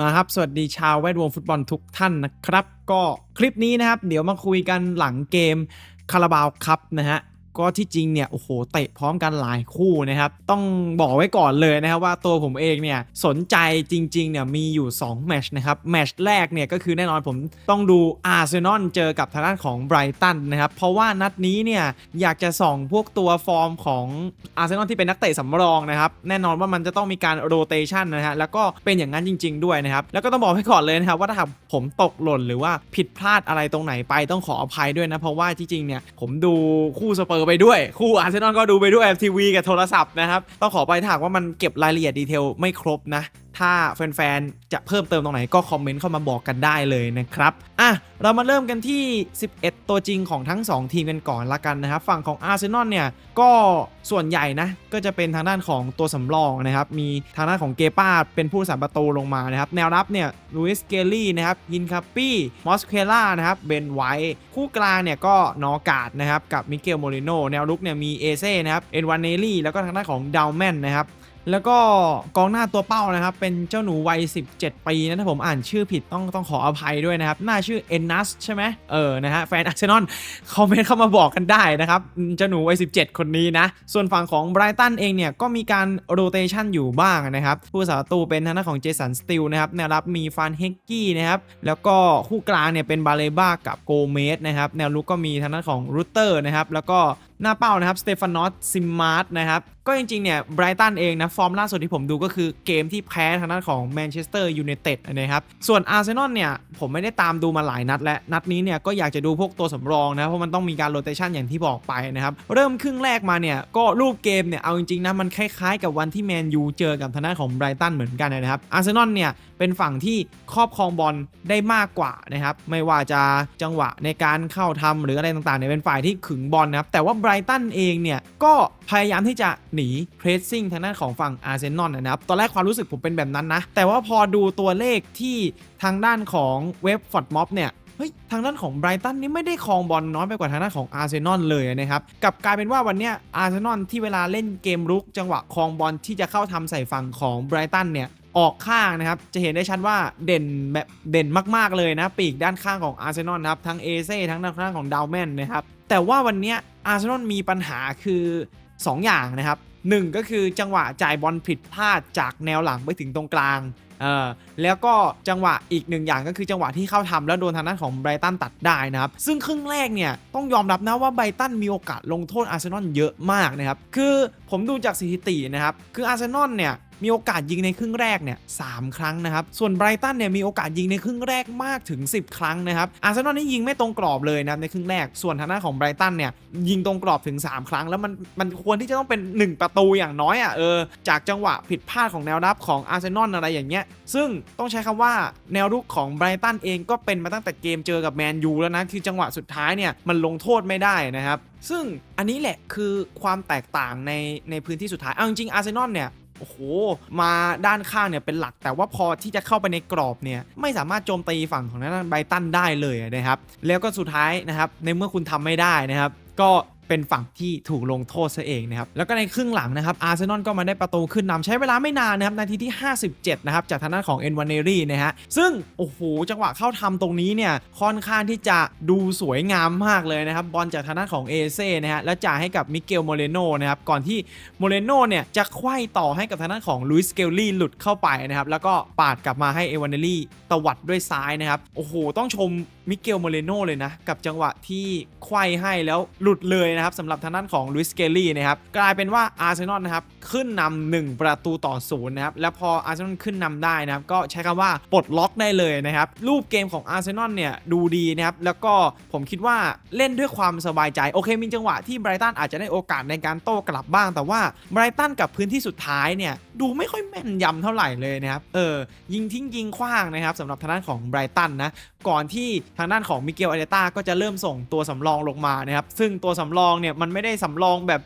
มาครับ สวัสดีชาวแวดวงฟุตบอลทุกท่านนะครับ ก็คลิปนี้นะครับ เดี๋ยวมาคุยกันหลังเกมคาราบาวครับนะฮะ ก็ที่จริงเนี่ยโอ้โหเตะพร้อมกันหลายคู่นะครับ ต้องบอกไว้ก่อนเลยนะครับว่าตัวผมเองเนี่ยสนใจจริงๆเนี่ยมีอยู่2แมชนะครับแมชแรกเนี่ยก็คือแน่นอนผมต้องดูอาร์เซนอลเจอกับทางด้านของไบรตันนะครับ เพราะว่านัดนี้เนี่ยอยากจะส่องพวกตัวฟอร์มของอาร์เซนอลที่เป็นนักเตะสำรองนะครับ แน่นอนว่ามันจะต้องมีการโรเตชันนะฮะแล้วก็เป็นอย่างนั้นจริง ๆ ด้วยนะครับแล้วก็ต้องบอกไว้ก่อนเลยนะครับว่าถ้าหากผมตกหล่นหรือว่าผิดพลาดอะไรตรงไหนไปต้องขออภัยด้วยนะเพราะว่าจริงๆเนี่ยผมดูคู่สเปอร์ไปด้วย คู่อาร์เซนอลก็ดูไปด้วยทีวีกับโทรศัพท์นะครับ ต้องขอไปถาหากว่ามันเก็บรายละเอียดดีเทลไม่ครบนะ ถ้าแฟนๆ จะเพิ่มเติมตรงไหนก็คอมเมนต์เข้ามาบอกกันได้เลยนะครับ อะ เรามาเริ่มกันที่ 11 ตัวจริงของทั้ง 2 ทีมกันก่อนละกันนะครับ ฝั่งของอาร์เซนอลเนี่ย ก็ส่วนใหญ่นะ ก็จะเป็นทางด้านของตัวสำรองนะครับ มีทางด้านของเกป้าเป็นผู้รักษาประตูลงมานะครับ แนวรับเนี่ยลูอิสเกลลี่นะครับยินคาปี้มอสเคล่านะครับเบนไวท์คู่กลางเนี่ยก็นอกาดนะครับกับมิเกลโมริโนแนวลุกเนี่ยมีเอเซ่นะครับเอ็นวานเนลลี่แล้วก็ทางด้านของดาวแมนนะครับ แล้วก็กองหน้าตัวเป้านะครับ เป็นเจ้าหนูวัย 17 ปีนะถ้าผมอ่านชื่อผิดต้องต้องขออภัยด้วยนะครับ หน่าชื่อเอนนัสใช่ไหมเออนะฮะแฟนอาร์เซนอลคอมเมนต์เข้ามาบอกกันได้นะครับ เจ้าหนูวัย 17 คนนี้นะ ส่วนฝั่งของไบรตันเองเนี่ย ก็มีการโรเตชันอยู่บ้างนะครับ ผู้สาประตูเป็นทางด้านของเจสันสติลนะครับแนวรับมีฟานเฮกกี้นะครับแล้วก็คู่กลางเนี่ยเป็นบาเลบ้ากับโกเมสนะครับแนวลุกก็มีทางด้านของรูเตอร์นะครับแล้วก็หน้าเป้านะครับสเตฟานอสซิมมาร์ตนะครับ ก็จริงๆเนี่ยไบรตันเองนะ ฟอร์มล่าสุดที่ผมดูก็คือเกมที่แพ้ทางด้านของแมนเชสเตอร์ยูไนเต็ดนะครับ ส่วนอาร์เซนอลเนี่ย ผมไม่ได้ตามดูมาหลายนัดและนัดนี้เนี่ย ก็อยากจะดูพวกตัวสำรองนะ เพราะมันต้องมีการโรเตชันอย่างที่บอกไปนะครับ เริ่มครึ่งแรกมาเนี่ย ก็รูปเกมเนี่ย เอาจริงๆนะมันคล้ายๆ กับวันที่แมนยูเจอกับทางด้านของไบรตันเหมือนกันนะครับอาร์เซนอลเนี่ยเป็นฝั่งที่ครอบครองบอลได้มากกว่านะครับไม่ว่าจะจังหวะในการเข้าทำหรืออะไรต่างๆเนี่ยเป็นฝ่ายที่ขึงบอลนะครับแต่ว่าไบรตันเองเนี่ยก็พยายามที่จะหนีเพรสซิ่งทางด้านของฝั่งอาร์เซนอลนะครับ ตอนแรกความรู้สึกผมเป็นแบบนั้นนะ แต่ว่าพอดูตัวเลขที่ทางด้านของเว็บฟอร์ดม็อบเนี่ยเฮ้ยทางด้านของไบรตันนี่ไม่ได้ครองบอลน้อยไปกว่าทางด้านของอาร์เซนอลเลยนะครับกลับกลายเป็นว่าวันเนี้ยอาร์เซนอลที่เวลาเล่นเกมรุก จังหวะครองบอลที่จะเข้าทำใส่ฝั่งของไบรตันเนี่ยออกข้างนะครับ จะเห็นได้ชัดว่าเด่นแบบเด่นมากๆเลยนะ ปีกด้านข้างของอาร์เซนอลนะครับทั้งเอเซ่ทั้งด้านข้างของดาวแมนนะครับแต่ว่าวันเนี้ยอาร์เซนอลมีปัญหาคือ 2อย่างนะครับหนึ่งก็คือจังหวะจ่ายบอลผิดพลาดจากแนวหลังไปถึงตรงกลางเออแล้วก็จังหวะอีกหนึ่งอย่างก็คือจังหวะที่เข้าทำแล้วโดนทางด้านของไบรตันตัดได้นะครับ ซึ่งครึ่งแรกเนี่ยต้องยอมรับนะว่าไบรตันมีโอกาสลงโทษอาร์เซนอลเยอะมากนะครับ คือผมดูจากสถิตินะครับ คืออาร์เซนอลเนี่ย มีโอกาสยิงในครึ่งแรกเนี่ยสามครั้งนะครับส่วนไบรตันเนี่ยมีโอกาสยิงในครึ่งแรกมากถึง 10 ครั้งนะครับอาร์เซนอลนี่ยิงไม่ตรงกรอบเลยนะในครึ่งแรกส่วนทางด้านของไบรตันเนี่ยยิงตรงกรอบถึง 3 ครั้ง แล้วมันมันควรที่จะต้องเป็น 1 ประตูอย่างน้อยอะเออจากจังหวะผิดพลาดของแนวรับของอาร์เซนอลอะไรอย่างเงี้ยซึ่งต้องใช้คำว่าแนวรุกของไบรตันเองก็เป็นมาตั้งแต่เกมเจอกับแมนยูแล้วนะคือจังหวะสุดท้ายเนี่ยมันลงโทษไม่ได้นะครับซึ่งอันนี้แหละคือความแตกต่างในในพื้นที่สุดท้าย เอาจริงอาร์เซนอลเนี่ย โอ้โห มาด้านข้างเนี่ยเป็นหลัก แต่ว่าพอที่จะเข้าไปในกรอบเนี่ยไม่สามารถโจมตีฝั่งของด้านไบตันได้เลยนะครับ แล้วก็สุดท้ายนะครับในเมื่อคุณทำไม่ได้นะครับ ก็ เป็นฝั่งที่ถูกลงโทษซะเองนะครับแล้วก็ในครึ่งหลังนะครับอาร์เซนอลก็มาได้ประตูขึ้นนำใช้เวลาไม่นานนะครับนาทีที่ 57 นะครับจากทางด้านของเอ็นวานเนรี่นะฮะซึ่ง โอ้โห จังหวะเข้าทำตรงนี้เนี่ยค่อนข้างที่จะดูสวยงามมากเลยนะครับบอลจากทางด้านของเอเซ่นะฮะแล้วจ่ายให้กับมิเกลโมเรโนนะครับก่อนที่โมเรโนเนี่ยจะไขว้ต่อให้กับทางด้านของลุยส์เกลลี่หลุดเข้าไปนะครับแล้วก็ปาดกลับมาให้เอวานเนรี่ตวัดด้วยซ้ายนะครับโอ้โหต้องชม มิเกลโมเรโนเลยนะ กับจังหวะที่ไขว้ให้แล้วหลุดเลยนะครับสำหรับทางด้านของลุยส์เกลลี่นะครับ กลายเป็นว่าอาร์เซนอลนะครับ ขึ้นนำหนึ่งประตูต่อศูนย์นะครับ แล้วพออาร์เซนอลขึ้นนำได้นะครับ ก็ใช้คำว่าปลดล็อกได้เลยนะครับ รูปเกมของอาร์เซนอลเนี่ยดูดีนะครับ แล้วก็ผมคิดว่าเล่นด้วยความสบายใจ โอเค มีจังหวะที่ไบรตันอาจจะได้โอกาสในการโต้กลับบ้าง แต่ว่าไบรตันกับพื้นที่สุดท้ายเนี่ยดูไม่ค่อยแม่นยำเท่าไหร่เลยนะครับ เออยิงทิ้งยิงขว้างนะครับสำหรับทางด้านของไบรตันนะก่อนที่ทางด้านของมิเกลอาเดต้าก็จะเริ่มส่งตัวสำรองลงมานะครับ ซึ่งตัวสำรองเนี่ยมันไม่ได้สำรองแบบ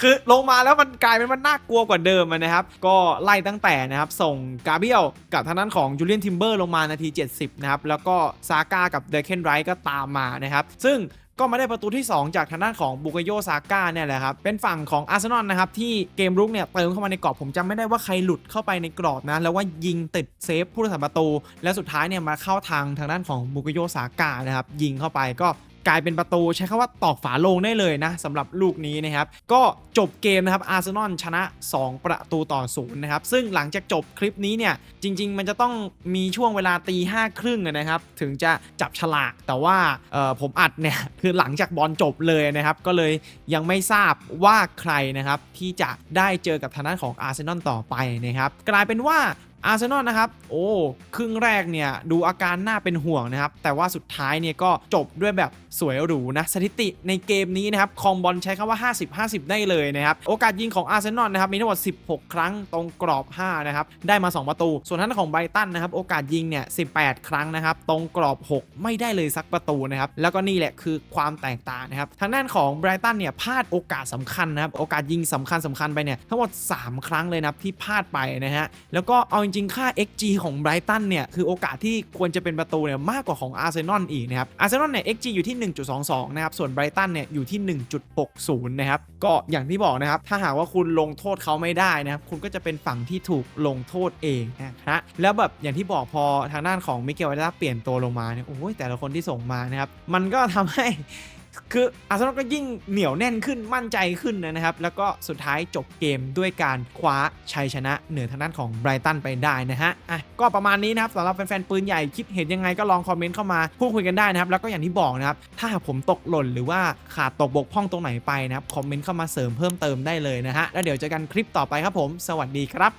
คือลงมาแล้วมันกลายเป็นมันน่ากลัวกว่าเดิมนะครับ ก็ไล่ตั้งแต่นะครับ ส่งกาเบียลกับทางด้านของจูเลียนทิมเบอร์ลงมานาที 70 นะครับ แล้วก็ซาก้ากับเดเคนไรท์ก็ตามมานะครับ ซึ่ง ก็มาได้ประตูที่ 2 จากทางด้านของบุกโยซาก้าเนี่ยแหละครับ เป็นฝั่งของอาร์เซนอลนะครับที่เกมรุกเนี่ยเติมเข้ามาในกรอบผมจำไม่ได้ว่าใครหลุดเข้าไปในกรอบนะแล้วว่ายิงติดเซฟผู้รักษาประตู และสุดท้ายเนี่ยมาเข้าทางทางด้านของบุกโยซาก้านะครับยิงเข้าไปก็ กลายเป็นประตูใช้คำว่าตอกฝาโลงได้เลยนะสำหรับลูกนี้นะครับ ก็จบเกมนะครับอาร์เซนอลชนะ 2 ประตูต่อศูนย์นะครับ ซึ่งหลังจากจบคลิปนี้เนี่ย จริง ๆ มันจะต้องมีช่วงเวลาตีห้าครึ่งนะครับ ถึงจะจับฉลากแต่ว่าผมอัดเนี่ย คือหลังจากบอลจบเลยนะครับ ก็เลยยังไม่ทราบว่าใครนะครับ ที่จะได้เจอกับทางด้านของอาร์เซนอลต่อไปนะครับ กลายเป็นว่า อาร์เซนอลนะครับ โอ้ ครึ่งแรกเนี่ย ดูอาการน่าเป็นห่วงนะครับ แต่ว่าสุดท้ายเนี่ยก็จบด้วยแบบสวยหรูนะ สถิติในเกมนี้นะครับ คองบอลใช้คำว่า 50-50 ได้เลยนะครับ โอกาสยิงของอาร์เซนอลนะครับ มีทั้งหมด 16 ครั้งตรงกรอบ 5 นะครับ ได้มา 2 ประตู ส่วนท่านของไบรตันนะครับ โอกาสยิงเนี่ย 18 ครั้งนะครับ ตรงกรอบ 6 ไม่ได้เลยสักประตูนะครับ แล้วก็นี่แหละคือความแตกต่างนะครับ ทางด้านของไบรตันเนี่ยพลาดโอกาสสำคัญนะครับ โอกาสยิงสำคัญสำคัญไปเนี่ยทั้งหมด 3 ครั้งเลยนะที่พลาดไปนะฮะ แล้วก็เอาจจริงค่า XG ของไบรตันเนี่ย คือโอกาสที่ควรจะเป็นประตูเนี่ยมากกว่าของอาร์เซนอลอีกนะครับ อาร์เซนอลเนี่ย XG อยู่ที่ 1.22 นะครับ ส่วนไบรตันเนี่ยอยู่ที่ 1.60 นะครับ ก็อย่างที่บอกนะครับ ถ้าหากว่าคุณลงโทษเขาไม่ได้นะครับ คุณก็จะเป็นฝั่งที่ถูกลงโทษเองนะฮะ แล้วแบบอย่างที่บอกพอทางด้านของมิเกลวาตาเปลี่ยนตัวลงมาเนี่ย โอ้ยแต่ละคนที่ส่งมานะครับ มันก็ทำให้ คืออาร์เซนอลก็ยิ่งเหนียวแน่นขึ้นมั่นใจขึ้นนะครับ แล้วก็สุดท้ายจบเกมด้วยการคว้าชัยชนะเหนือทางด้านของไบรตันไปได้นะฮะอะก็ประมาณนี้นะครับสำหรับแฟนๆปืนใหญ่คิดเห็นยังไงก็ลองคอมเมนต์เข้ามาพูดคุยกันได้นะครับ แล้วก็อย่างที่บอกนะครับ ถ้าผมตกหล่นหรือว่าขาดตกบกพร่องตรงไหนไปนะครับคอมเมนต์เข้ามาเสริมเพิ่มเติมได้เลยนะฮะแล้วเดี๋ยวเจอกันคลิปต่อไปครับผม สวัสดีครับ